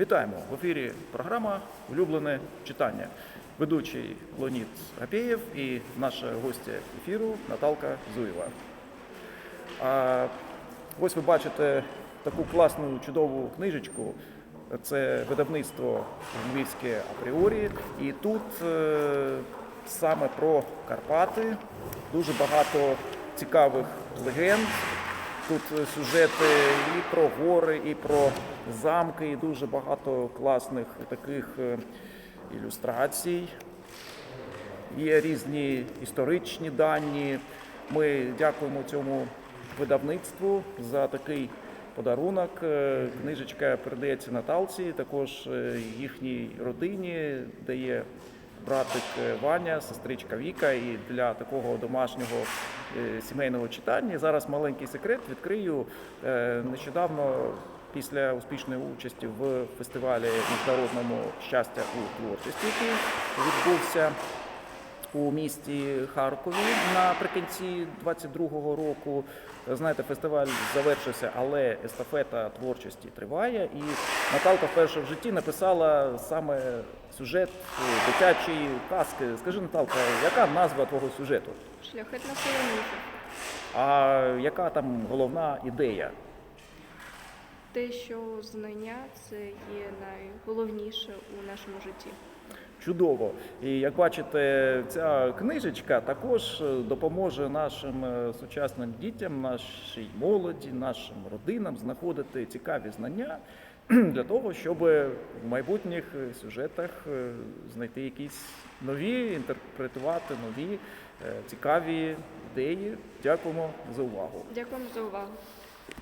Вітаємо в ефірі програма Улюблене читання. Ведучий Леонід Гапєєв і наша гостя ефіру Наталка Зуєва. А ось ви бачите таку класну чудову книжечку. Це видавництво Львівське апріорі. І тут е, саме про Карпати дуже багато цікавих легенд. Тут сюжети і про гори, і про замки, і дуже багато класних таких е, ілюстрацій. Є різні історичні дані. Ми дякуємо цьому видавництву за такий подарунок. Е, Книжечка передається Наталці, також е, їхній родині, де є братик е, Ваня, сестричка Віка. І для такого домашнього е, сімейного читання зараз маленький секрет відкрию Е, нещодавно. Після успішної участі в фестивалі міжнародному щастя у творчості, який відбувся у місті Харкові наприкінці 22-го року. Знаєте, фестиваль завершився, але естафета творчості триває. І Наталка вперше в житті написала саме сюжет дитячої казки. Скажи, Наталка, яка назва твого сюжету? Шляхетна полониза. А яка там головна ідея? Те, що знання це є найголовніше у нашому житті. Чудово. І як бачите, ця книжечка також е, допоможе нашим е, сучасним дітям, нашій молоді, нашим родинам знаходити цікаві знання для того, щоб в майбутніх сюжетах е, знайти якісь нові, інтерпретувати нові цікаві ідеї. Дякуємо за увагу. Дякуємо за увагу.